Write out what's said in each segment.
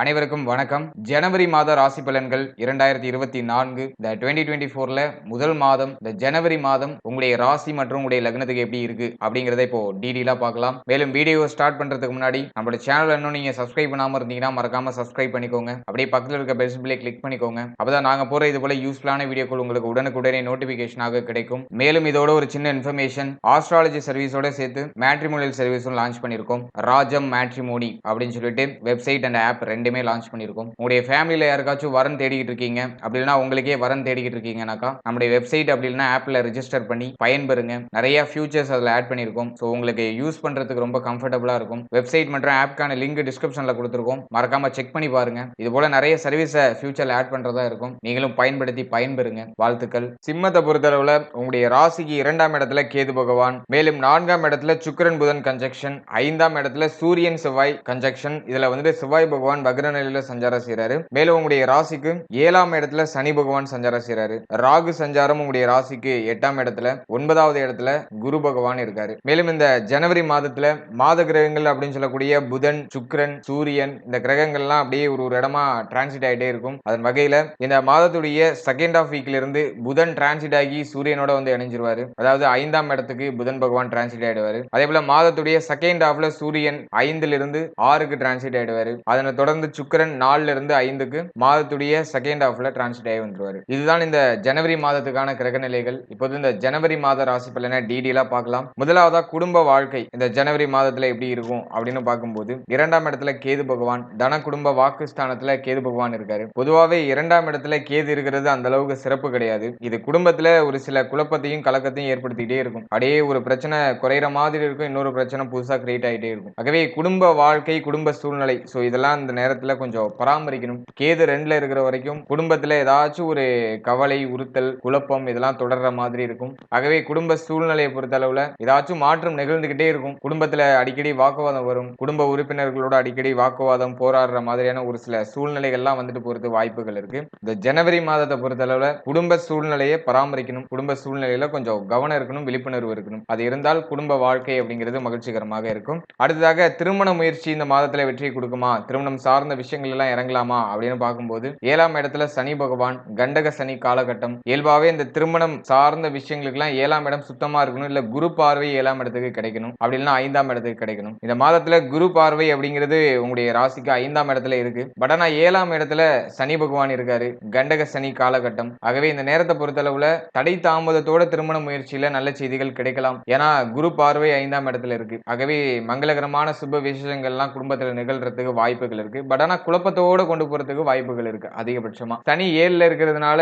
அனைவருக்கும் வணக்கம். ஜனவரி மாத ராசி பலன்கள் இரண்டாயிரத்தி இருபத்தி நான்கு. இந்த டுவெண்ட்டி டுவெண்ட்டி ஃபோர்ல முதல் மாதம் இந்த ஜனவரி மாதம் உங்களுடைய ராசி மற்றும் உங்களுடைய லக்னத்துக்கு எப்படி இருக்கு அப்படிங்கறத இப்போ டீடெயிலா பார்க்கலாம். மேலும் வீடியோ ஸ்டார்ட் பண்றதுக்கு முன்னாடி நம்மளோட சேனல் இன்னும் நீங்க சப்ஸ்கிரைப் பண்ணாம இருந்தீங்கன்னா மறக்காம சப்ஸ்கிரைப் பண்ணிக்கோங்க. அப்படியே பக்கத்தில் இருக்க பெல் சிம்பிளை கிளிக் பண்ணிக்கோங்க. அப்பதான் நாங்க போற இது போல யூஸ்ஃபுல்லான வீடியோக்கள் உங்களுக்கு உடனுக்குடனே நோட்டிபிகேஷனாக கிடைக்கும். மேலும் இதோட ஒரு சின்ன இன்ஃபர்மேஷன் ஆஸ்ட்ராலஜி சர்வீஸோட சேர்த்து மேட்ரிமோனியல் சர்வீஸும் லான்ச் பண்ணிருக்கோம் ராஜம் மேட்ரிமோனி அப்படின்னு சொல்லிட்டு வெப்சைட் அண்ட் ஆப் ரெண்டு ரெண்டுமே லான்ச் பண்ணியிருக்கோம். உங்களுடைய ஃபேமிலியில் யாருக்காச்சும் வரன் தேடிக்கிட்டு இருக்கீங்க அப்படின்னா உங்களுக்கே வரன் தேடிக்கிட்டு இருக்கீங்கனாக்கா நம்முடைய வெப்சைட் அப்படின்னா ஆப்பில் ரிஜிஸ்டர் பண்ணி பயன்பெறுங்க. நிறைய ஃபியூச்சர்ஸ் அதில் ஆட் பண்ணியிருக்கோம். ஸோ உங்களுக்கு யூஸ் பண்ணுறதுக்கு ரொம்ப கம்ஃபர்டபுளாக இருக்கும். வெப்சைட் மற்றும் ஆப்க்கான லிங்க் டிஸ்கிரிப்ஷனில் கொடுத்துருக்கோம். மறக்காமல் செக் பண்ணி பாருங்க. இது போல நிறைய சர்வீஸை ஃபியூச்சரில் ஆட் பண்ணுறதா இருக்கும். நீங்களும் பயன்படுத்தி பயன்பெறுங்க. வாழ்த்துக்கள். சிம்மத்தை பொறுத்தளவில் உங்களுடைய ராசிக்கு இரண்டாம் இடத்துல கேது பகவான் மேலும் நான்காம் இடத்துல சுக்கிரன் புதன் கன்ஜெக்ஷன் ஐந்தாம் இடத்துல சூரியன் செவ்வாய் கன்ஜெக்ஷன் இதில் வந்துட்டு செவ்வாய் பகவான் வக்ர நிலையில சஞ்சாரம் செய்யறாரு மேலும் உங்களுடைய ராசிக்கு ஏழாம் இடத்துல சனி பகவான் சஞ்சாரம் செய்யறாரு ராகு சஞ்சாரம் உங்களுடைய ராசிக்கு எட்டாம் இடத்துல ஒன்பதாவது இடத்துல குரு பகவான் இருக்காரு. மேலும் இந்த ஜனவரி மாதத்துல மாத கிரகங்கள் அப்படின்னு சொல்லக்கூடிய புதன் சுக்கரன் சூரியன் இந்த கிரகங்கள்லாம் அப்படியே ஒரு ஒரு இடமா டிரான்சிட் ஆகிட்டே இருக்கும். அதன் வகையில இந்த மாதத்துடைய செகண்ட் ஆஃப் வீக்ல இருந்து புதன் டிரான்சிட் ஆகி சூரியனோட வந்து இணைஞ்சிருவாரு. அதாவது ஐந்தாம் இடத்துக்கு புதன் பகவான் டிரான்சிட் ஆயிடுவாரு. அதே போல மாதத்துடைய செகண்ட் ஆஃப்ல சூரியன் ஐந்துல இருந்து ஆறுக்கு டிரான்சிட் ஆயிடுவாரு. அதனை தொடர்ந்து சுக்கரன் நாலுல இருந்து ஐந்துக்கு மாதத்துடைய செகண்ட் ஹாஃப்ல டிரான்சிட் ஆகி வந்துருவாரு. இதுதான் இந்த ஜனவரி மாதத்துக்கான கிரக நிலைகள். இப்போது இந்த ஜனவரி மாத ராசி பலனை டீடெயிலா பார்க்கலாம். முதலாவதா குடும்ப வாழ்க்கை. இந்த ஜனவரி மாதத்துல எப்படி இருக்கும் அப்படின்னு பார்க்கும்போது இரண்டாம் இடத்துல கேது பகவான் தன குடும்ப வாக்குஸ்தானத்துல கேது பகவான் இருக்காரு. பொதுவாகவே இரண்டாம் இடத்துல கேது இருக்கிறது அந்த அளவுக்கு சிறப்பு கிடையாது. இது குடும்பத்துல ஒரு சில குழப்பத்தையும் கலக்கத்தையும் ஏற்படுத்திக்கிட்டே இருக்கும். அப்படியே ஒரு பிரச்சனை குறையிற மாதிரி இருக்கும். இன்னொரு பிரச்சனை புதுசா கிரியேட் ஆகிட்டே இருக்கும். ஆகவே குடும்ப வாழ்க்கை குடும்ப சூழ்நிலை. ஸோ இதெல்லாம் இந்த நேரத்துல கொஞ்சம் பராமரிக்கணும். கேது ரெண்டுல இருக்கிற வரைக்கும் குடும்பத்துல ஏதாச்சும் ஒரு கவலை உறுத்தல் குழப்பம் இதெல்லாம் தொடர்ற மாதிரி இருக்கும். ஆகவே குடும்ப சூழ்நிலையை பொறுத்த அளவுல ஏதாச்சும் மாற்றம் நிகழ்ந்துகிட்டே இருக்கும். குடும்பத்துல அடிக்கடி வாக்குவாதம் வரும். குடும்ப உறுப்பினர்களோட அடிக்கடி வாக்குவாதம் போராடுற மாதிரியான ஒரு சில சூழ்நிலைகள்லாம் வந்துட்டு போறது வாய்ப்புகள் இருக்கு. இந்த ஜனவரி மாதத்தை பொறுத்த அளவுல குடும்ப சூழ்நிலையை பராமரிக்கணும். குடும்ப சூழ்நிலையில கொஞ்சம் கவனம் இருக்கணும் விழிப்புணர்வு இருக்கணும். அது இருந்தால் குடும்ப வாழ்க்கை அப்படிங்கிறது மகிழ்ச்சிகரமாக இருக்கும். அடுத்ததாக திருமண முயற்சி இந்த மாதத்துல வெற்றி கொடுக்குமா? திருமணம் சார்ந்த விஷயங்கள் எல்லாம் இறங்கலாமா அப்படின்னு பார்க்கும்போது ஏழாம் இடத்துல சனி பகவான் கண்டக சனி காலகட்டம். இயல்பாவே இந்த திருமணம் சார்ந்த விஷயங்களுக்கெல்லாம் ஏழாம் இடம் சுத்தமா இருக்கணும் இல்ல குரு பார்வை ஏழாம் இடத்துக்கு கிடைக்கணும் அப்படி இல்லைன்னா ஐந்தாம் இடத்துக்கு கிடைக்கணும். இந்த மாதத்துல குரு பார்வை அப்படிங்கிறது உங்களுடைய ராசிக்கு ஐந்தாம் இடத்துல இருக்கு. பட் ஆனா ஏழாம் இடத்துல சனி பகவான் இருக்காரு கண்டக சனி காலகட்டம். ஆகவே இந்த நேரத்தை பொறுத்தளவுல தடை தாமதத்தோட திருமண முயற்சியில நல்ல செய்திகள் கிடைக்கலாம். ஏன்னா குரு பார்வை ஐந்தாம் இடத்துல இருக்கு. ஆகவே மங்களகரமான சுப விசேஷங்கள்லாம் குடும்பத்துல நிகழ்றதுக்கு வாய்ப்புகள் இருக்கு. பட் ஆனால் குழப்பத்தோட கொண்டு போறதுக்கு வாய்ப்புகள் இருக்கு அதிகபட்சமாக சனி ஏழில் இருக்கிறதுனால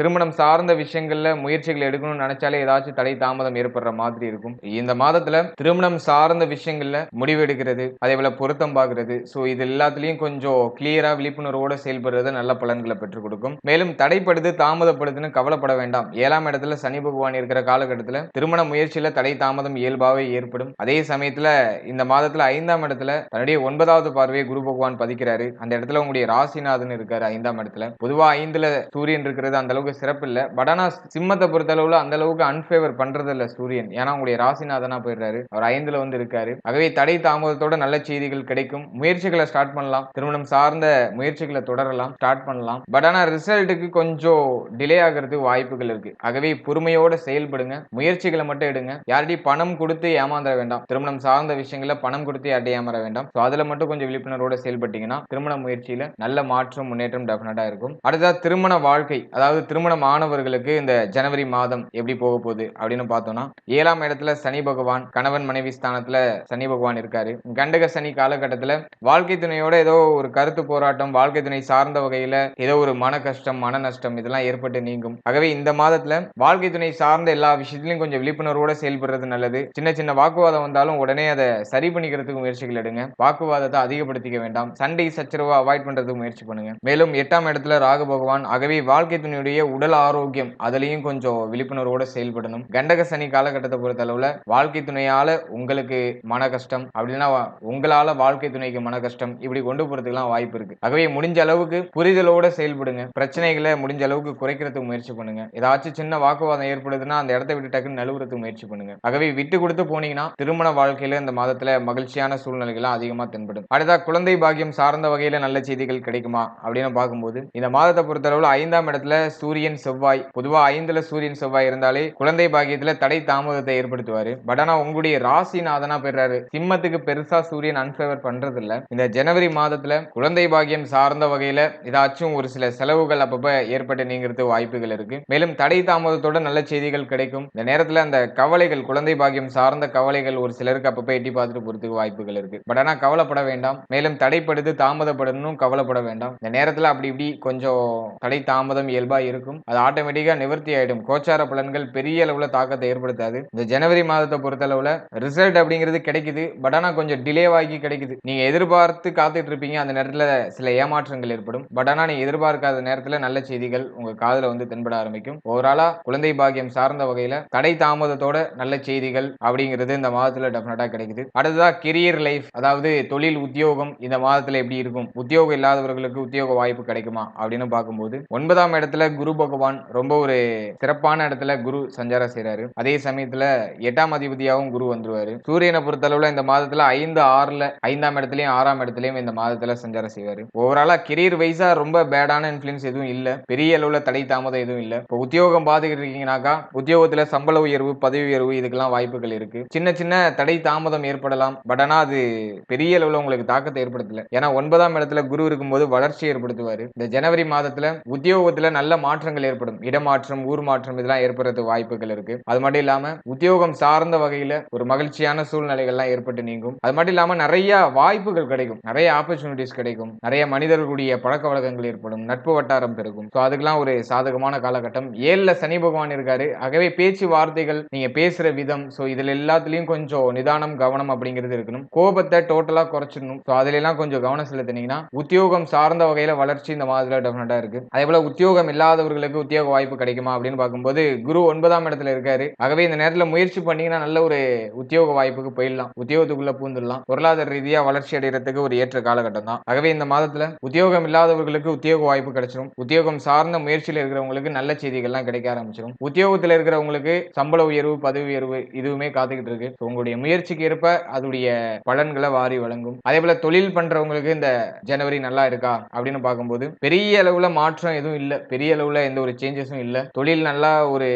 திருமணம் சார்ந்த விஷயங்களில் முயற்சிகள் எடுக்கணும்னு நினைச்சாலே ஏதாச்சும் தடை தாமதம் ஏற்படுற மாதிரி இருக்கும். இந்த மாதத்துல திருமணம் சார்ந்த விஷயங்களில் முடிவு எடுக்கிறது அதே போல பொருத்தம் பார்க்கறது ஸோ இது எல்லாத்துலேயும் கொஞ்சம் கிளியராக விழிப்புணர்வோட செயல்படுறது நல்ல பலன்களை பெற்றுக் கொடுக்கும். மேலும் தடைப்படுது தாமதப்படுதுன்னு கவலைப்பட வேண்டாம். ஏழாம் இடத்துல சனி பகவான் இருக்கிற காலகட்டத்தில் திருமண முயற்சியில் தடை தாமதம் இயல்பாகவே ஏற்படும். அதே சமயத்தில் இந்த மாதத்துல ஐந்தாம் இடத்துல தன்னுடைய ஒன்பதாவது பார்வையை குரு பகவான் பதிக்கிறாரு. அந்த இடத்துல உங்களுடைய ராசிநாதன் இருக்காரு ஐந்தாம் இடத்துல. பொதுவா ஐந்துல சூரியன் இருக்கிறது அந்த அளவுக்கு சிறப்பு இல்ல. பட் ஆனா சிம்மத்தை பொறுத்த அளவுல அந்த அளவுக்கு அன்பேவர் பண்றது இல்ல சூரியன். ஏன்னா உங்களுடைய ராசிநாதனா போயிடுறாரு. அவர் ஐந்துல வந்து இருக்காரு. ஆகவே தடை தாமதத்தோட நல்ல செய்திகள் கிடைக்கும். முயற்சிகளை ஸ்டார்ட் பண்ணலாம். திருமணம் சார்ந்த முயற்சிகளை தொடரலாம். ஸ்டார்ட் பண்ணலாம். பட் ஆனா ரிசல்ட்டுக்கு கொஞ்சம் டிலே ஆகிறதுக்கு வாய்ப்புகள் இருக்கு. ஆகவே பொறுமையோட செயல்படுங்க. முயற்சிகளை மட்டும் எடுங்க. யார்கிட்டயும் பணம் கொடுத்து ஏமாந்துட வேண்டாம். திருமணம் சார்ந்த விஷயங்கள பணம் கொடுத்து யார்ட்டையும் ஏமாற வேண்டாம். ஸோ அதுல மட்டும் கொஞ்சம் விழிப்புணர்வோட செயல்பட்டீங்க செயல்பட்டீங்கன்னா திருமண முயற்சியில நல்ல மாற்றம் முன்னேற்றம் டெஃபினட்டா இருக்கும். அடுத்ததா திருமண வாழ்க்கை. அதாவது திருமணம் ஆனவர்களுக்கு இந்த ஜனவரி மாதம் எப்படி போக போகுது அப்படின்னு பார்த்தோம்னா ஏழாம் இடத்துல சனி பகவான் கணவன் மனைவி ஸ்தானத்துல சனி பகவான் இருக்காரு. கண்டக சனி காலகட்டத்துல வாழ்க்கை துணையோட ஏதோ ஒரு கருத்து போராட்டம் வாழ்க்கை துணை சார்ந்த வகையில ஏதோ ஒரு மன கஷ்டம் மன நஷ்டம் இதெல்லாம் ஏற்பட்டு நீங்கும். ஆகவே இந்த மாதத்துல வாழ்க்கை துணை சார்ந்த எல்லா விஷயத்திலையும் கொஞ்சம் விழிப்புணர்வோட செயல்படுறது நல்லது. சின்ன சின்ன வாக்குவாதம் வந்தாலும் உடனே அதை சரி பண்ணிக்கிறதுக்கு முயற்சிகள் எடுங்க. வாக்குவாதத்தை அதிகப்படுத்திக்க வேண்டாம். சண்டை சச்சரவை அவாய்ட் பண்றதுக்கு முயற்சி பண்ணுங்க. மேலும் எட்டாம் இடத்துல ராகு பகவான் ஆகவே வாழ்க்கை துணையுடைய உடல் ஆரோக்கியம் அதுலயும் கொஞ்சம் விழிப்புணர்வோட செயல்படணும். கண்டக சனி காலகட்டத்தை பொறுத்த அளவுல வாழ்க்கை துணையால உங்களுக்கு மன கஷ்டம் அப்படின்னா உங்களால வாழ்க்கை துணைக்கு மன கஷ்டம் இப்படி கொண்டு போறதுக்கெல்லாம் வாய்ப்பு இருக்கு. ஆகவே முடிஞ்ச அளவுக்கு புரிதலோட செயல்படுங்க. பிரச்சனைகளை முடிஞ்ச அளவுக்கு குறைக்கிறதுக்கு முயற்சி பண்ணுங்க. ஏதாச்சும் சின்ன வாக்குவாதம் ஏற்படுதுன்னா அந்த இடத்த விட்டு டக்குன்னு நழுவுறதுக்கு முயற்சி பண்ணுங்க. ஆகவே விட்டு கொடுத்து போனீங்கன்னா திருமண வாழ்க்கையில இந்த மாதத்துல மகிழ்ச்சியான சூழ்நிலைகள்லாம் அதிகமா தென்படும். அடுத்தா குழந்தை பாக்கியம் சார்ந்த சார்ந்த வகையில நல்ல செய்திகள் கிடைக்குமா அப்படின்னு பார்க்கும்போது இந்த மாதத்தை பொறுத்தளவுல ஐந்தாம் இடத்துல சூரியன் செவ்வாய் பொதுவா ஐந்துல சூரியன் செவ்வாய் இருந்தாலே குழந்தை பாக்கியத்துல தடை தாமதத்தை ஏற்படுத்துவாரு. பட் ஆனா உங்களுடைய ராசிநாதனா பெறாரு சிம்மத்துக்கு பெருசா சூரியன் அன்ஃபேவர் பண்றது இல்ல இந்த ஜனவரி மாதத்துல குழந்தை பாக்கியம் சார்ந்த வகையில ஏதாச்சும் ஒரு சில செலவுகள் அப்பப்ப ஏற்பட்டு நீங்கிறது வாய்ப்புகள் இருக்கு. மேலும் தடை தாமதத்தோட நல்ல செய்திகள் கிடைக்கும். இந்த நேரத்துல அந்த கவலைகள் குழந்தை பாக்கியம் சார்ந்த கவலைகள் ஒரு சிலருக்கு அப்பப்ப எட்டி பார்த்துட்டு போறதுக்கு வாய்ப்புகள் இருக்கு. பட் ஆனா கவலைப்பட வேண்டாம். மேலும் தடைப்படுத்து தாமதப்படணும் கவலைப்பட வேண்டாம். இந்த நேரத்தில் அப்படி இப்படி கொஞ்சம் தடை தாமதம் இயல்பா இருக்கும். அது ஆட்டோமேட்டிக்கா நிவர்த்தி ஆயிடும். கோச்சார பலன்கள் பெரிய அளவுல தாக்கத்தை ஏற்படுத்தாது. இந்த ஜனவரி மாதத்தை பொறுத்தளவுல ரிசல்ட் அப்படிங்கிறது கிடைக்குது. பட் ஆனா கொஞ்சம் டிலே ஆகி கிடைக்குது. நீங்க எதிர்பார்த்து காத்துட்டு இருப்பீங்க. அந்த நேரத்தில் சில ஏமாற்றங்கள் ஏற்படும். பட் ஆனா நீ எதிர்பார்க்காத நேரத்தில் நல்ல செய்திகள் உங்க காதில் வந்து தென்பட ஆரம்பிக்கும். ஓவராலா குழந்தை பாக்கியம் சார்ந்த வகையில தடை தாமதத்தோட நல்ல செய்திகள் அப்படிங்கிறது இந்த மாதத்துல டெஃபினட்டா கிடைக்குது. அடுத்ததா கெரியர் லைஃப் அதாவது தொழில் உத்தியோகம் இந்த மாதத்துல எப்படி இருக்கும்? உத்தியோகம் இல்லாதவர்களுக்கு உத்தியோக வாய்ப்பு கிடைக்குமா? அப்படின்னு பார்க்கும்போது ஒன்பதாம் இடத்துல குரு பகவான் ரொம்ப ஒரு சிறப்பான இடத்துல குரு சஞ்சாரம் செய்யறாரு அதே சமயத்துல எட்டாம் அதிபதியாகவும் குரு வந்துருவாரு. சூரியனை பொறுத்தளவுல இந்த மாதத்துல ஐந்து ஆறுல ஐந்தாம் இடத்துலயும் ஆறாம் இடத்துலயும் இந்த மாதத்துல சஞ்சாரம் செய்வாரு. ஓவராலா கெரியர் வைஸா ரொம்ப பேடான இன்ஃபுளுன்ஸ் எதுவும் இல்ல. பெரிய அளவுல தடை தாமதம் எதுவும் இல்ல. இப்போ உத்தியோகம் பாத்துக்கிட்டு இருக்கீங்கன்னாக்கா உத்தியோகத்துல சம்பள உயர்வு பதவி உயர்வு இதுக்கெல்லாம் வாய்ப்புகள் இருக்கு. சின்ன சின்ன தடை தாமதம் ஏற்படலாம். பட் ஆனா அது பெரிய அளவுல உங்களுக்கு தாக்கத்தை ஏற்படுத்தல. ஏன்னா ஒன்பதாம் இடத்துல குரு இருக்கும்போது வளர்ச்சி ஏற்படுத்துவார். இந்த ஜனவரி மாதத்துல உத்தியோகத்துல நல்ல மாற்றங்கள் ஏற்படும். இடமாற்றம் ஊர் மாற்றம் இதெல்லாம் ஏற்படுறது வாய்ப்புகள் இருக்கு. அது மட்டும் இல்லாம உத்தியோகம் சார்ந்த வகையில ஒரு மகிழ்ச்சியான சூழ்நிலைகள்லாம் ஏற்பட்டு நீங்கும். அது மட்டும் இல்லாம நிறைய வாய்ப்புகள் கிடைக்கும். நிறைய ஆப்பர்ச்சுனிட்டிஸ் கிடைக்கும். நிறைய மனிதர்களுடைய பழக்க வழக்கங்கள் ஏற்படும். நட்பு வட்டாரம் பெருகும். ஸோ அதுக்கெல்லாம் ஒரு சாதகமான காலகட்டம். ஏழுல சனி பகவான் இருக்காரு. ஆகவே பேச்சு வார்த்தைகள் நீங்க பேசுற விதம் ஸோ இதுல எல்லாத்துலயும் கொஞ்சம் நிதானம் கவனம் அப்படிங்கிறது இருக்கணும். கோபத்தை டோட்டலா குறைச்சிடணும். ஸோ அதுல எல்லாம் கொஞ்சம் கவனம் செலுத்தினீங்கன்னா உத்தியோகம் சார்ந்த வகையில வளர்ச்சி இந்த மாதத்துல டெஃபினட்டா இருக்கு. அதே போல உத்தியோகம் இல்லாதவர்களுக்கு உத்தியோக வாய்ப்பு கிடைக்குமா அப்படின்னு பார்க்கும்போது குரு ஒன்பதாம் இடத்துல இருக்காரு. ஆகவே இந்த நேரத்துல முயற்சி பண்ணீங்கன்னா நல்ல ஒரு உத்தியோக வாய்ப்புக்கு போயிடலாம். உத்தியோகத்துக்குள்ள பூந்துடலாம். பொருளாதார ரீதியா வளர்ச்சி அடைகிறதுக்கு ஒரு ஏற்ற காலகட்டம் தான். ஆகவே இந்த மாதத்துல உத்தியோகம் இல்லாதவர்களுக்கு உத்தியோக வாய்ப்பு கிடைச்சிடும் உத்தியோகம் சார்ந்த முயற்சியில் இருக்கிறவங்களுக்கு நல்ல செய்திகள்லாம் கிடைக்க ஆரம்பிச்சிடும் உத்தியோகத்தில் இருக்கிறவங்களுக்கு சம்பள உயர்வு பதவி உயர்வு இதுவுமே காத்துக்கிட்டு இருக்கு. உங்களுடைய முயற்சிக்கு ஏற்ப அதோடைய பலன்களை வாரி வழங்கும். அதே போல தொழில் பண்றவங்களுக்கு இந்த ஜனவரி நல்லா இருக்கா அப்படின்னு பார்க்கும்போது பெரிய அளவுல மாற்றம் எதுவும் இல்ல. பெரிய அளவுல எந்த ஒரு சேஞ்சஸும் இல்ல. தொழில் நல்லா ஒரு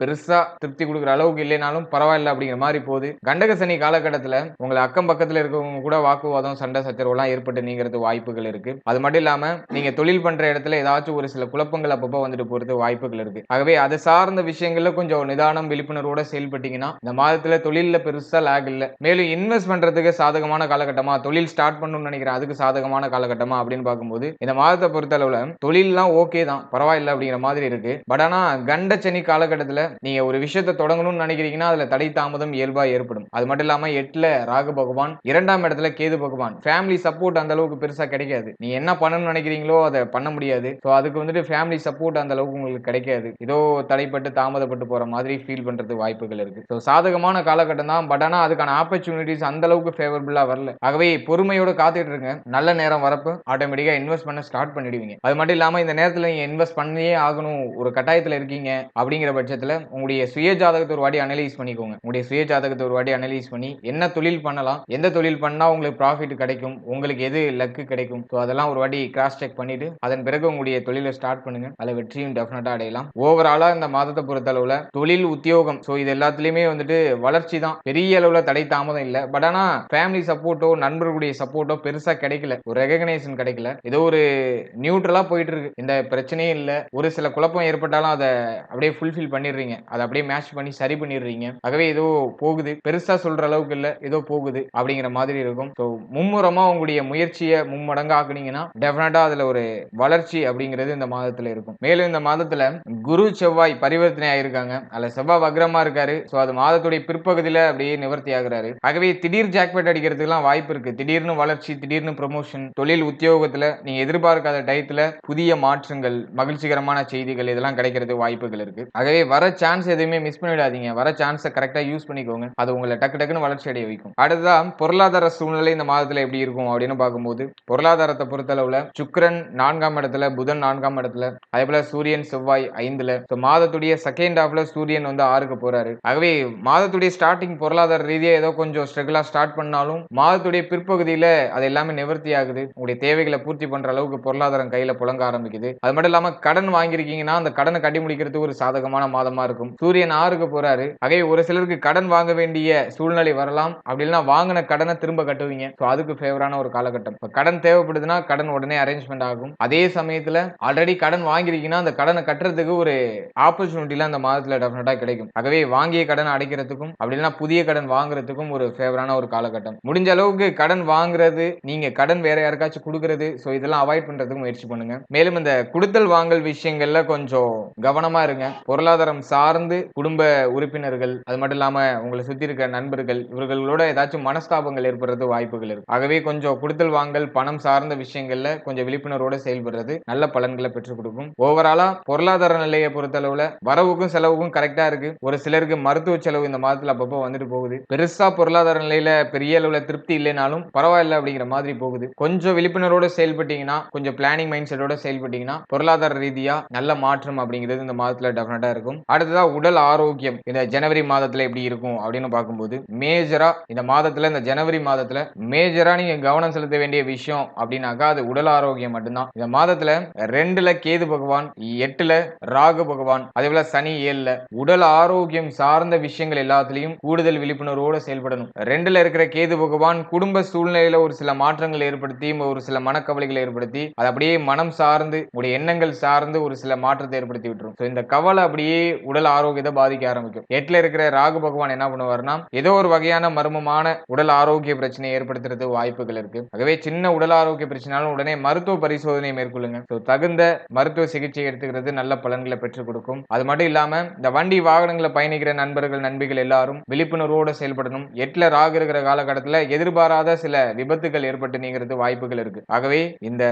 பெருசா திருப்தி கொடுக்குற அளவுக்கு இல்லைனாலும் பரவாயில்ல அப்படிங்கிற மாதிரி போகுது. கண்டக சனி காலகட்டத்துல உங்களை அக்கம் பக்கத்துல இருக்கவங்க கூட வாக்குவாதம் சண்டை சச்சரவுலாம் ஏற்பட்டு நீங்கிறது வாய்ப்புகள் இருக்கு. அது மட்டும் இல்லாம நீங்க தொழில் பண்ற இடத்துல ஏதாச்சும் ஒரு சில குழப்பங்கள் அப்பப்போ வந்துட்டு போறது வாய்ப்புகள் இருக்கு. ஆகவே அது சார்ந்த விஷயங்கள்ல கொஞ்சம் நிதானம் விழிப்புணர்வோட செயல்பட்டீங்கன்னா இந்த மாதத்துல தொழில்ல பெருசா லேக் இல்ல. மேலும் இன்வெஸ்ட் பண்றதுக்கு சாதகமான காலகட்டமா தொழில் ஸ்டார்ட் பண்ணணும்னு நினைக்கிறேன். அதுக்கு சாதகமான காலகட்டமா அப்படின்னு பார்க்கும்போது இந்த மாதத்தை பொறுத்த அளவுல தொழில்லாம் ஓகே தான் பரவாயில்ல அப்படிங்கிற மாதிரி இருக்கு. பட் ஆனா கண்டச்சனி காலகட்டத்துல நீங்க ஒரு விஷயத்தை தொடங்கணும்னு நினைக்கிறீங்கன்னா அதுல தடை தாமதம் இயல்பா ஏற்படும். அது மட்டும் இல்லாம எட்டுல ராகு பகவான் இரண்டாம் இடத்துல கேது பகவான். ஃபேமிலி சப்போர்ட் அந்த அளவுக்கு பெருசா கிடைக்காது. நீ என்ன பண்ணணும்னு நினைக்கிறீங்களோ அதை பண்ண முடியாது. ஸோ அதுக்கு வந்துட்டு ஃபேமிலி சப்போர்ட் அந்த அளவுக்கு உங்களுக்கு கிடைக்காது. ஏதோ தடைப்பட்டு தாமதப்பட்டு போற மாதிரி ஃபீல் பண்றது வாய்ப்புகள் இருக்கு. ஸோ சாதகமான காலகட்டம் தான். பட் ஆனா அதுக்கான ஆப்பர்ச்சுனிட்டிஸ் அந்த அளவுக்கு ஃபேவரபிளா வரல. ஆகவே பொறுமையோட காத்துட்டு இருங்க. நல்ல நேரம் வரப்போ ஆட்டோமேட்டிக்காக இன்வெஸ்ட் பண்ண ஸ்டார்ட் பண்ணிடுவீங்க. அது மட்டும் இல்லாமல் இந்த நேரத்தில் நீங்கள் இன்வெஸ்ட் பண்ணியே ஆகணும் ஒரு கட்டாயத்தில் இருக்கீங்க அப்படிங்கிற பட்சத்தில் உங்களுடைய சுய ஜாதகத்தை ஒரு வாட்டி அனலைஸ் பண்ணிக்கோங்க. உங்களுடைய சுய ஜாதகத்தை ஒரு வாட்டி அனலைஸ் பண்ணி என்ன தொழில் பண்ணலாம் எந்த தொழில் பண்ணால் உங்களுக்கு ப்ராஃபிட் கிடைக்கும் உங்களுக்கு எது லக்கு கிடைக்கும். ஸோ அதெல்லாம் ஒரு வாட்டி கிராஸ் செக் பண்ணிட்டு அதன் பிறகு உங்களுடைய தொழிலை ஸ்டார்ட் பண்ணுங்க. அதில் வெற்றியும் டெஃபினட்டாக அடையலாம். ஓவராலாக இந்த மாதத்தை பொறுத்த தொழில் உத்தியோகம். ஸோ இது எல்லாத்துலேயுமே வந்துட்டு வளர்ச்சி தான். பெரிய அளவில் தடை தாமதம் இல்லை. பட் ஆனால் ஃபேமிலி சப்போர்ட்டோ நண்பர்களுடைய சப்போர்ட்டோ பெருசா கிடைக்கல. ஒரு ரெகக்னைசேஷன் கிடைக்கல. ஏதோ ஒரு நியூட்ரலா போயிட்டு இருக்கு இந்த பிரச்சனையே இல்ல. ஒரு சில குழப்பம் ஏற்பட்டாலும் அதை அப்படியே ஃபுல்ஃபில் பண்ணிடுறீங்க. அதை அப்படியே மேட்ச் பண்ணி சரி பண்ணிடுறீங்க. ஆகவே ஏதோ போகுது. பெருசா சொல்ற அளவுக்கு இல்ல. ஏதோ போகுது அப்படிங்கிற மாதிரி இருக்கும். ஸோ மும்முரமா உங்களுடைய முயற்சியை மும்மடங்கு ஆக்குனீங்கன்னா டெஃபினட்டா அதுல ஒரு வளர்ச்சி அப்படிங்கிறது இந்த மாதத்துல இருக்கும். மேலும் இந்த மாதத்துல குரு செவ்வாய் பரிவர்த்தனை ஆயிருக்காங்க. அதுல செவ்வாய் வக்ரமா இருக்காரு. ஸோ அது மாதத்துடைய பிற்பகுதியில அப்படியே நிவர்த்தி ஆகுறாரு. ஆகவே திடீர் ஜாக்பேட் அடிக்கிறதுக்குலாம் வாய்ப்பு இருக்கு. திடீர்னு வளர்ச்சி திடீர்னு ப்ரொமோஷன் தொழில் உத்தியோகத்தில் நீங்க எதிர்பார்க்காத டயத்துல புதிய மாற்றங்கள் மகிழ்ச்சிகரமான செய்திகள் இதெல்லாம் கிடைக்கிறது வாய்ப்புகள் இருக்கு. ஆகவே வர சான்ஸ் எதுவுமே மிஸ் பண்ணிடாதீங்க. வர சான்ஸை கரெக்டாக யூஸ் பண்ணிக்கோங்க. அது உங்களை டக்கு டக்குன்னு வளர்ச்சி அடைய வைக்கும். அடுத்ததான் பொருளாதார சூழ்நிலை இந்த மாதத்துல எப்படி இருக்கும் அப்படின்னு பார்க்கும்போது பொருளாதாரத்தை பொறுத்தளவுல சுக்கரன் நான்காம் இடத்துல புதன் நான்காம் இடத்துல அதே போல சூரியன் செவ்வாய் ஐந்துல. ஸோ மாதத்துடைய செகண்ட் ஹாஃப்ல சூரியன் வந்து ஆறுக்கு போறாரு. ஆகவே மாதத்துடைய ஸ்டார்டிங் பொருளாதார ரீதியாக ஏதோ கொஞ்சம் ஸ்ட்ரகிளா ஸ்டார்ட் பண்ணாலும் மாதத்துடைய பிற்பகுதியில் அது எல்லாமே நிவர்த்தி நிவர்த்தி ஆகுது. உங்களுடைய தேவைகளை பூர்த்தி பண்ற அளவுக்கு பொருளாதாரம் கையில புழங்க ஆரம்பிக்குது. அது மட்டும் இல்லாம கடன் வாங்கியிருக்கீங்கன்னா அந்த கடனை கட்டி முடிக்கிறதுக்கு ஒரு சாதகமான மாதமா இருக்கும். சூரியன் ஆறுக்கு போறாரு. ஆகவே ஒரு சிலருக்கு கடன் வாங்க வேண்டிய சூழ்நிலை வரலாம். அப்படி இல்லைன்னா வாங்கின கடனை திரும்ப கட்டுவீங்க. ஸோ அதுக்கு ஃபேவரான ஒரு காலகட்டம். இப்போ கடன் தேவைப்படுதுன்னா கடன் உடனே அரேஞ்ச்மெண்ட் ஆகும். அதே சமயத்துல ஆல்ரெடி கடன் வாங்கியிருக்கீங்கன்னா அந்த கடனை கட்டுறதுக்கு ஒரு ஆப்பர்ச்சுனிட்டிலாம் அந்த மாதத்துல டெஃபினட்டா கிடைக்கும். ஆகவே வாங்கிய கடனை அடைக்கிறதுக்கும் அப்படி இல்லைன்னா புதிய கடன் வாங்குறதுக்கும் ஒரு ஃபேவரான ஒரு காலகட்டம். முடிஞ்ச அளவுக்கு கடன் வாங்குறது நீங்க கடன் வேற யாருக்காச்சும் கொடுக்கறது. ஸோ இதெல்லாம் அவாய்ட் பண்றதுக்கு முயற்சி பண்ணுங்க. மேலும் இந்த கொடுத்தல் வாங்கல் விஷயங்கள்ல கொஞ்சம் கவனமா இருங்க. பொருளாதாரம் சார்ந்து குடும்ப உறுப்பினர்கள் அது மட்டும் இல்லாம உங்களை சுத்தி இருக்க நண்பர்கள் இவர்களோட ஏதாச்சும் மனஸ்தாபங்கள் ஏற்படுறது வாய்ப்புகள் இருக்கு. ஆகவே கொஞ்சம் கொடுத்தல் வாங்கல் பணம் சார்ந்த விஷயங்கள்ல கொஞ்சம் விழிப்புணர்வோட செயல்படுறது நல்ல பலன்களை பெற்றுக் கொடுக்கும். ஓவராலா பொருளாதார நிலையை பொறுத்தளவுல வரவுக்கும் செலவுக்கும் கரெக்டா இருக்கு. ஒரு சிலருக்கு மருத்துவ செலவு இந்த மாதத்துல அப்பப்போ வந்துட்டு போகுது. பெருசா பொருளாதார நிலையில பெரிய அளவுல திருப்தி இல்லைனாலும் பரவாயில்ல அப்படிங்கிற மாதிரி போகுது. கொஞ்சம் விழிப்புணர்வோட செயல்பட்டீங்கன்னா கொஞ்சம் பிளானிங் மைண்ட் செட்டோட செயல்பட்டீங்கன்னா பொருளாதார ரீதியா நல்ல மாற்றம் அப்படிங்கிறது இந்த மாதத்துல டெஃபினட்டா இருக்கும். அடுத்ததா உடல் ஆரோக்கியம். இந்த ஜனவரி மாதத்துல எப்படி இருக்கும் அப்படின்னு பார்க்கும்போது மேஜரா இந்த மாதத்துல இந்த ஜனவரி மாதத்துல மேஜரா நீங்க கவனம் செலுத்த வேண்டிய விஷயம் அப்படின்னாக்கா அது உடல் ஆரோக்கியம் மட்டும்தான். இந்த மாதத்துல ரெண்டுல கேது பகவான் எட்டுல ராகு பகவான் அதே போல சனி ஏழுல உடல் ஆரோக்கியம் சார்ந்த விஷயங்கள் எல்லாத்துலயும் கூடுதல் விழிப்புணர்வோட செயல்படணும். ரெண்டுல இருக்கிற கேது பகவான் குடும்ப சூழ்நிலையில ஒரு சில மாற்றங்கள் ஏற்படுத்தி ஒரு சில மனக்கவலைகளை ஏற்படுத்தி அது அப்படியே மனம் சார்ந்து உடைய எண்ணங்கள் சார்ந்து ஒரு சில மாற்றத்தை ஏற்படுத்தி விட்டுரும். ஸோ இந்த கவலை அப்படியே உடல் ஆரோக்கியத்தை பாதிக்க ஆரம்பிக்கும். எட்டில் இருக்கிற ராகு பகவான் என்ன பண்ணுவார்னா ஏதோ ஒரு வகையான மர்மமான உடல் ஆரோக்கிய பிரச்சனையை ஏற்படுத்துறது வாய்ப்புகள் இருக்கு. ஆகவே சின்ன உடல் ஆரோக்கிய பிரச்சனாலும் உடனே மருத்துவ பரிசோதனையை மேற்கொள்ளுங்க. ஸோ தகுந்த மருத்துவ சிகிச்சை எடுத்துக்கிறது நல்ல பலன்களை பெற்றுக் கொடுக்கும். அது மட்டும் இல்லாம இந்த வண்டி வாகனங்களை பயணிக்கிற நண்பர்கள் நண்பிகள் எல்லாரும் விழிப்புணர்வோட செயல்படணும். எட்டில் ராகு இருக்கிற காலகட்டத்தில் எதிர்பாராத சில விபத்துகள் ஏற்பட்டு அப்படிங்கிறது வாய்ப்புகள் இருக்கு. ஆகவே இந்த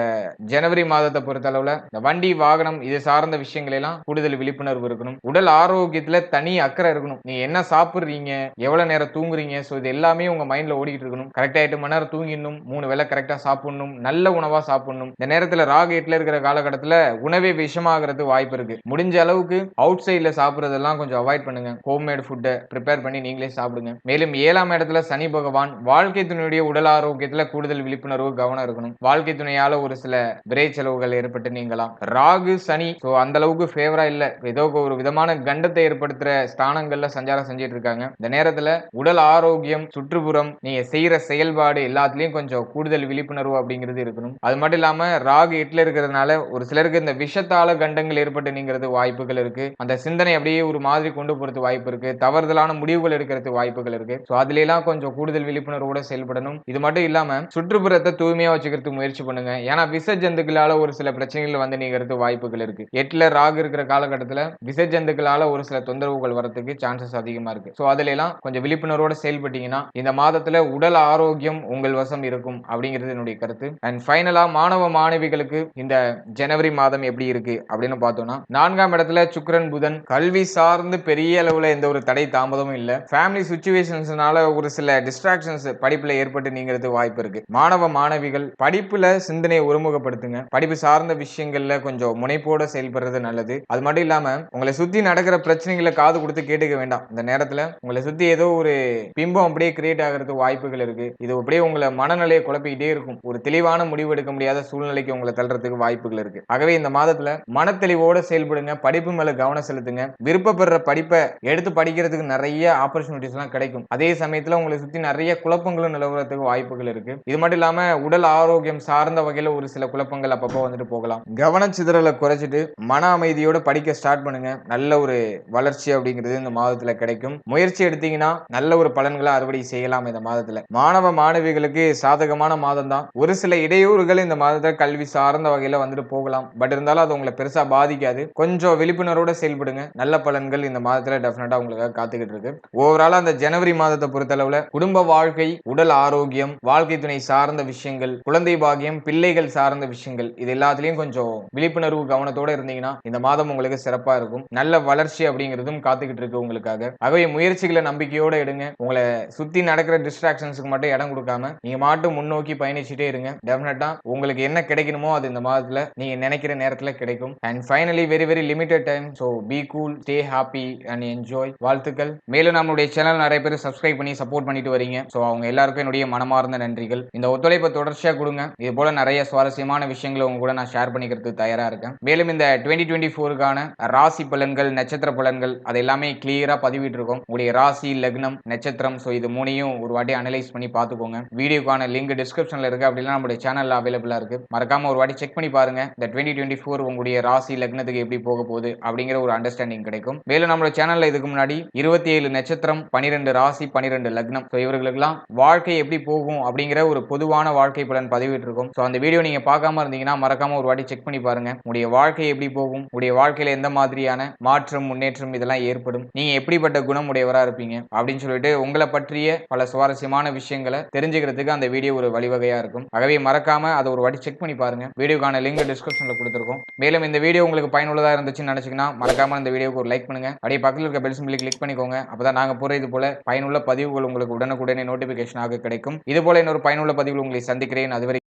ஜனவரி மாதத்தை பொறுத்தளவுல இந்த வண்டி வாகனம் இது சார்ந்த விஷயங்கள் எல்லாம் கூடுதல் விழிப்புணர்வு இருக்கணும். உடல் ஆரோக்கியத்துல தனி அக்கறை இருக்கணும். நீ என்ன சாப்பிடுறீங்க? எவ்வளவு நேரம் தூங்குறீங்க? ஸோ இது எல்லாமே உங்க மைண்ட்ல ஓடிக்கிட்டு இருக்கணும். கரெக்டா எட்டு மணி நேரம் தூங்கிடணும். மூணு வேலை கரெக்டா சாப்பிடணும். நல்ல உணவா சாப்பிடணும். இந்த நேரத்துல ராகு எட்டுல இருக்கிற காலகட்டத்துல உணவே விஷமாகிறது வாய்ப்பு இருக்கு. முடிஞ்ச அளவுக்கு அவுட் சைட்ல சாப்பிடுறதெல்லாம் கொஞ்சம் அவாய்ட் பண்ணுங்க. ஹோம்மேட் ஃபுட்டை ப்ரிப்பேர் பண்ணி நீங்களே சாப்பிடுங்க. மேலும் ஏழாம் இடத்துல சனி பகவான் வாழ்க்கை துணையுடைய உடல் ஆரோக்கியத்துல கூடுதல் விழிப்புணர்வு கவனம் இருக்கணும். வாழ்க்கை துணையால ஒரு சில விரை செலவுகள் ஏற்பட்டு நீங்களாம் ராகு சனி ஸோ அந்த அளவுக்கு ஃபேவரா இல்ல. ஏதோ ஒரு விதமான கண்டத்தை ஏற்படுத்துற ஸ்தானங்கள்ல சஞ்சாரம் செஞ்சுட்டு இருக்காங்க. இந்த நேரத்துல உடல் ஆரோக்கியம் சுற்றுப்புறம் நீங்க செய்யற செயல்பாடு எல்லாத்துலயும் கொஞ்சம் கூடுதல் விழிப்புணர்வு அப்படிங்கிறது இருக்கணும். அது மட்டும் இல்லாம ராகு எட்டுல இருக்கிறதுனால ஒரு சிலருக்கு இந்த விஷத்தால கண்டங்கள் ஏற்பட்டு நீங்கிறது வாய்ப்புகள் இருக்கு. அந்த சிந்தனை அப்படியே ஒரு மாதிரி கொண்டு போறது வாய்ப்பு இருக்கு. தவறுதலான முடிவுகள் எடுக்கிறது வாய்ப்புகள் இருக்கு. ஸோ அதுல எல்லாம் கொஞ்சம் கூடுதல் விழிப்புணர்வோட செயல்படணும். இது மட்டும் இல்லாம சுற்றுப்புற சுற்றுப்புறத்தை தூய்மையா வச்சுக்கிறதுக்கு முயற்சி பண்ணுங்க. ஏன்னா விச ஜந்துக்களால ஒரு சில பிரச்சனைகள் வந்து நீங்கிறது வாய்ப்புகள் இருக்கு. எட்டுல ராகு இருக்கிற காலகட்டத்துல விச ஜந்துக்களால ஒரு சில தொந்தரவுகள் வரதுக்கு சான்சஸ் அதிகமா இருக்கு. ஸோ அதுல எல்லாம் கொஞ்சம் விழிப்புணர்வோட செயல்பட்டீங்கன்னா இந்த மாதத்துல உடல் ஆரோக்கியம் உங்கள் வசம் இருக்கும் அப்படிங்கிறது என்னுடைய கருத்து. அண்ட் ஃபைனலா மாணவ மாணவிகளுக்கு இந்த ஜனவரி மாதம் எப்படி இருக்கு அப்படின்னு பார்த்தோம்னா நான்காம் இடத்துல சுக்கிரன் புதன் கல்வி சார்ந்து பெரிய அளவுல எந்த ஒரு தடை தாமதமும் இல்லை. ஃபேமிலி சுச்சுவேஷன்ஸ்னால ஒரு சில டிஸ்ட்ராக்ஷன்ஸ் படிப்புல ஏற்பட்டு நீங்கிறது வாய்ப்பு இருக்கு. மாணவ மாணவிகள் படிப்புல சிந்தனையை ஒருமுகப்படுத்துங்க. படிப்பு சார்ந்த விஷயங்கள்ல கொஞ்சம் முனைப்போட செயல்படுறது நல்லது. அது மட்டும் இல்லாம உங்களை சுத்தி நடக்கிற பிரச்சனைகளை காது கொடுத்து கேட்டுக்க வேண்டாம். இந்த நேரத்துல உங்களை சுத்தி ஏதோ ஒரு பிம்பம் அப்படியே கிரியேட் ஆகிறதுக்கு வாய்ப்புகள் இருக்கு. இது அப்படியே உங்களை மனநிலையை குழப்பிக்கிட்டே இருக்கும். ஒரு தெளிவான முடிவு எடுக்க முடியாத சூழ்நிலைக்கு உங்களை தள்ளுறதுக்கு வாய்ப்புகள் இருக்கு. ஆகவே இந்த மாதத்துல மனத்தெளிவோட செயல்படுங்க. படிப்பு மேல கவனம் செலுத்துங்க. விருப்பப்படுற படிப்பை எடுத்து படிக்கிறதுக்கு நிறைய ஆப்பர்ச்சுனிட்டிஸ் எல்லாம் கிடைக்கும். அதே சமயத்துல உங்களை சுத்தி நிறைய குழப்பங்களும் நிலவுறதுக்கு வாய்ப்புகள் இருக்கு. இது மட்டும் இல்லாம உடல் ஆரோக்கியம் சார்ந்த வகையில ஒரு சில குழப்பங்கள் அப்பப்போ வந்துட்டு போகலாம். கவனச்சிதறலை குறைச்சிட்டு மன அமைதியோட படிக்க ஸ்டார்ட் பண்ணுங்க. நல்ல ஒரு வளர்ச்சி அப்படிங்கிறது இந்த மாதத்துல கிடைக்கும். முயற்சி எடுத்தீங்கன்னா நல்ல ஒரு பலன்களை அறுவடை செய்யலாம் இந்த மாதத்துல. மாணவ மாணவிகளுக்கு சாதகமான மாதம் தான் ஒரு சில இடையூறுகள் இந்த மாதத்துல கல்வி சார்ந்த வகையில வந்துட்டு போகலாம். பட் இருந்தாலும் அது உங்களை பெருசா பாதிக்காது. கொஞ்சம் விழிப்புணர்வோட செயல்படுங்க. நல்ல பலன்கள் இந்த மாதத்துல டெஃபினட்டா உங்களுக்காக காத்துக்கிட்டு இருக்கு. ஓவராலா அந்த ஜனவரி மாதத்தை பொறுத்தளவுல குடும்ப வாழ்க்கை உடல் ஆரோக்கியம் வாழ்க்கை துணை சார்ந்த விஷயங்கள் குழந்தை பாகியம் பிள்ளைகள் சார்ந்த விஷயங்கள் இது எல்லாத்துலயும் கொஞ்சம் விழிப்புணர்வு கவனத்தோட இருந்தீங்கன்னா இந்த மாதம் உங்களுக்கு சிறப்பா இருக்கும். நல்ல வளர்ச்சி அப்படிங்கிறதும் காத்துக்கிட்டு இருக்கு உங்களுக்காக. ஆகவே முயற்சிகளை நம்பிக்கையோட எடுங்க. உங்களை சுத்தி நடக்கிற டிஸ்ட்ராக்ஷன்ஸுக்கு மட்டும் இடம் கொடுக்காம நீங்க மாட்டும் முன்னோக்கி பயணிச்சுட்டே இருங்க. டெஃபினட்டா உங்களுக்கு என்ன கிடைக்கணுமோ அது இந்த மாதத்துல நீங்க நினைக்கிற நேரத்துல கிடைக்கும். And finally very very limited time so be cool stay happy and enjoy வாழ்த்துக்கள். மேலும் நம்மளுடைய சேனல் நிறைய பேர் சப்ஸ்கிரைப் பண்ணி சப்போர்ட் பண்ணிட்டு வரீங்க. ஸோ அவங்க எல்லாருக்கும் என்னுடைய மனமார்ந்த நன்றிகள். இந்த ஒத்துழைப்பு தொடர்ச்சியாக கொடுங்க. இது போல நிறைய சுவாரஸ்யமான விஷயங்களை உங்க கூட நான் ஷேர் பண்ணிக்கிறதுக்கு தயாராக இருக்கேன். மேலும் இந்த டுவெண்ட்டி டுவெண்ட்டி ஃபோருக்கான ராசி பலன்கள் நட்சத்திர பலன்கள் அது எல்லாமே கிளியராக பதிவிட்டு இருக்கோம் உங்களுடைய ராசி லக்னம் நட்சத்திரம் ஸோ இது மூணையும் ஒரு வாட்டி அனலைஸ் பண்ணி பார்த்துக்கோங்க. வீடியோக்கான லிங்க் டிஸ்கிரிப்ஷனில் இருக்குது அப்படின்னா நம்மளுடைய சேனலில் அவைலபிளாக இருக்குது மறக்காமல் ஒரு வாட்டி செக் பண்ணி பாருங்க. இந்த டுவெண்ட்டி டுவெண்ட்டி ஃபோர் உங்களுடைய ராசி லக்னத்துக்கு எப்படி போக போகுது அப்படிங்கிற ஒரு அண்டர்ஸ்டாண்டிங் கிடைக்கும். மேலும் நம்மளோட சேனல்ல இதுக்கு முன்னாடி இருபத்தி ஏழு நட்சத்திரம் பனிரெண்டு ராசி பனிரெண்டு லக்னம். ஸோ இவர்களுக்கெல்லாம் வாழ்க்கை எப்படி போகும் அப்படிங்கிற ஒரு பொதுவான வாழ்க்கை பலன் பதிவிட்டு இருக்கும் ஸோ அந்த வீடியோ நீங்க பார்க்காம இருந்தீங்கன்னா மறக்காம ஒரு வாட்டி செக் பண்ணி பாருங்க. உடைய வாழ்க்கை எப்படி போகும்? உடைய வாழ்க்கையில எந்த மாதிரியான மாற்றம் முன்னேற்றம் இதெல்லாம் ஏற்படும்? நீங்க எப்படிப்பட்ட குணம் உடையவரா இருப்பீங்க? அப்படின்னு சொல்லிட்டு உங்களை பற்றிய பல சுவாரஸ்யமான விஷயங்களை தெரிஞ்சுக்கிறதுக்கு அந்த வீடியோ ஒரு வழிவகையா இருக்கும். ஆகவே மறக்காம அதை ஒரு வாட்டி செக் பண்ணி பாருங்க. வீடியோக்கான லிங்க் டிஸ்கிரிப்ஷன்ல கொடுத்துருக்கோம். மேலும் இந்த வீடியோ உங்களுக்கு பயனுள்ளதா இருந்துச்சுன்னு நினைச்சீங்கன்னா மறக்காம இந்த வீடியோக்கு ஒரு லைக் பண்ணுங்க. அப்படியே பக்கத்தில் இருக்க பெல் சிம்பிளி கிளிக் பண்ணிக்கோங்க. அப்பதான் நாங்க போற இது போல பயனுள்ள பதிவுகள் உங்களுக்கு உடனுக்குடனே நோட்டிபிகேஷனாக கிடைக்கும். இது போல இன்னொரு பயனுள்ள பதிவில் உங்களை சந்திக்கிறேன். அதுவரை